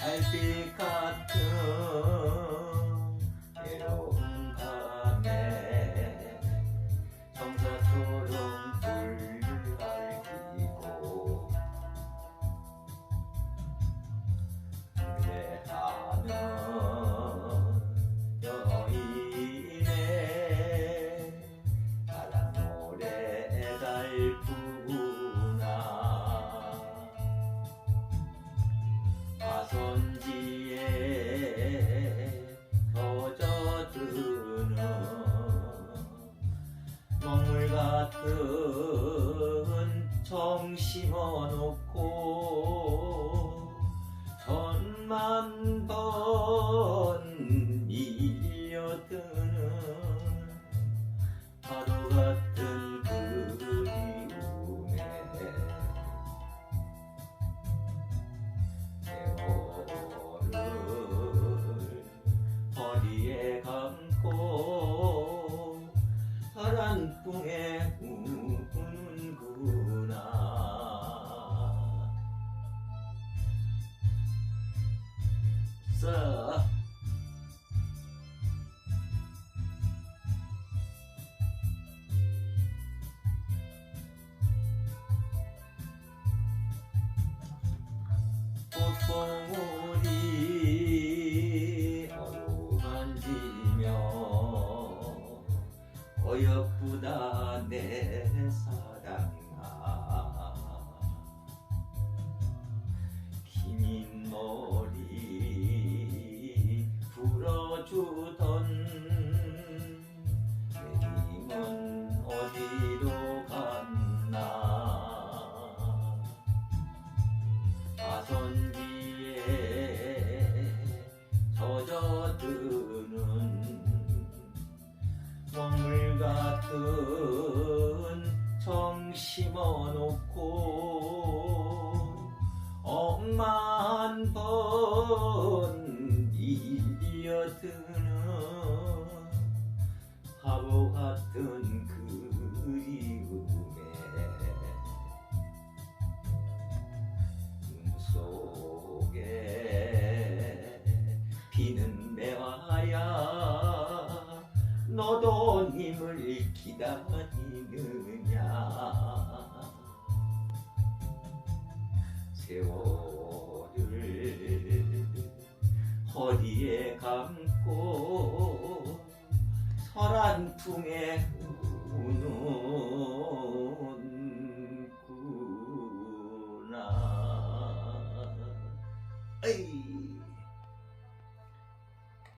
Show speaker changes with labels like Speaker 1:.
Speaker 1: 달빛 같은 먹물 같은 정 심어놓고 천만 번 어여쁘다 내 사랑아. 긴 머리 풀어주던 내님은 어디로 갔나? 가선 놓고 억만 번 밀려드는 바보 같은 그리움에 속에 비는 매화야 너도 님을 기다리느냐 세월을 허리에 감고 설한 풍에 우는구나 에이.